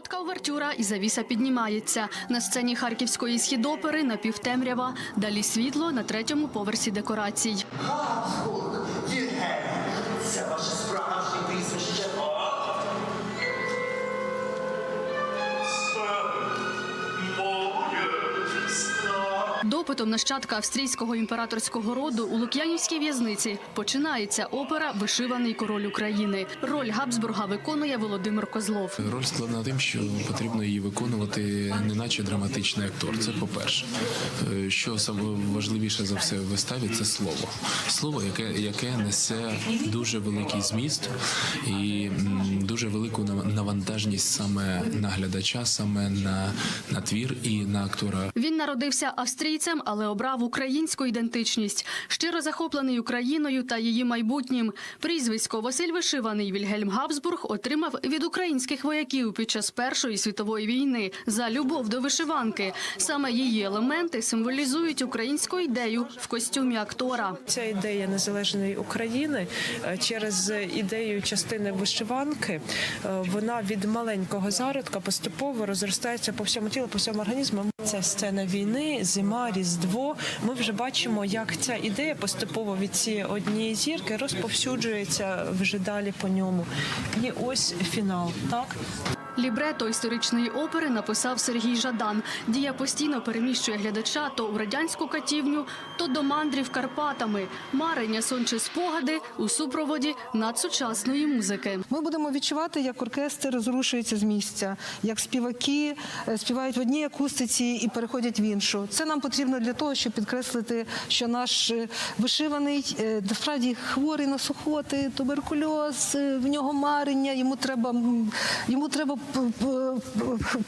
Коротка увертюра і завіса піднімається. На сцені харківської східопери напівтемрява. Далі світло на третьому поверсі декорацій. Допитом нащадка австрійського імператорського роду у Лук'янівській в'язниці починається опера Вишиваний король України. Роль Габсбурга виконує Володимир Козлов. Роль складна тим, що потрібно її виконувати не наче драматичний актор. Це по-перше. Е, Що саме важливіше за все в виставі це слово. Слово, яке, яке несе дуже великий зміст і дуже велику нав- навантажність саме на глядача, саме на, на твір і на актора. Він народився австрійцем, але обрав українську ідентичність. Щиро захоплений Україною та її майбутнім. Прізвисько Василь Вишиваний Вільгельм Габсбург отримав від українських вояків під час Першої світової війни за любов до вишиванки. Саме її елементи символізують українську ідею в костюмі актора. Ця ідея незалежної України е, через ідею частини вишиванки, е, вона від маленького зародка поступово розростається по всьому тілу, по всьому організму. Це сцена війни, зима, різдво. Ми вже бачимо, як ця ідея поступово від цієї однієї зірки розповсюджується вже далі по ньому. І ось фінал. Так Лібрето історичної опери написав Сергій Жадан. Дія постійно переміщує глядача то у радянську катівню, то до мандрів Карпатами. Марення сон чи спогади у супроводі надсучасної музики. Ми будемо відчувати, як оркестр розрушується з місця, як співаки е, співають в одній акустиці і переходять в іншу. Це нам потрібно для того, щоб підкреслити, що наш е, вишиваний е, насправді хворий на сухоти, туберкульоз, е, в нього марення. Йому треба йому треба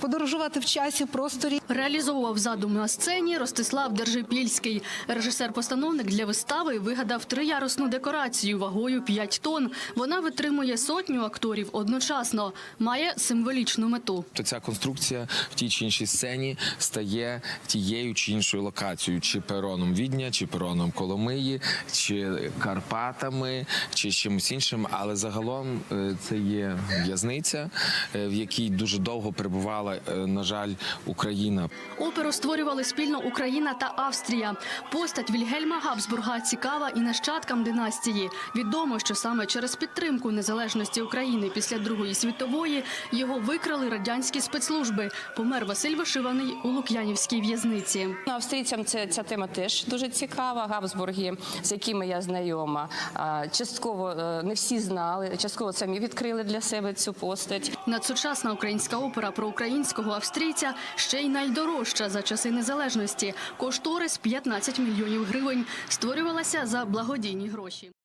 подорожувати в часі, в просторі. Реалізовував задум на сцені Ростислав Держипільський. Режисер-постановник для вистави вигадав триярусну декорацію вагою 5 тонн. Вона витримує сотню акторів одночасно. Має символічну мету. то ця конструкція в тій чи іншій сцені стає тією чи іншою локацією, чи пероном Відня, чи пероном Коломиї, чи Карпатами, чи чимось іншим. Але загалом е, це є в'язниця, е, в якій дуже довго перебувала, е, на жаль, Україна. Оперу створювали спільно Україна та Австрія. Постать Вільгельма Габсбурга цікава і нащадкам династії. Відомо, що саме через підтримку незалежності України після Другої світової його викрали радянські спецслужби. Помер Василь Вишиваний у Лук'янівській в'язниці. Австрійцям це ця тема теж дуже цікава. Габсбурги, з якими я знайома, частково е, не всі знали, частково самі відкрили для себе цю постать. Надсучасна українська опера про українського австрійця ще й найдорожча за часи незалежності. Кошторис 15 мільйонів гривень. Створювалася за благодійні гроші.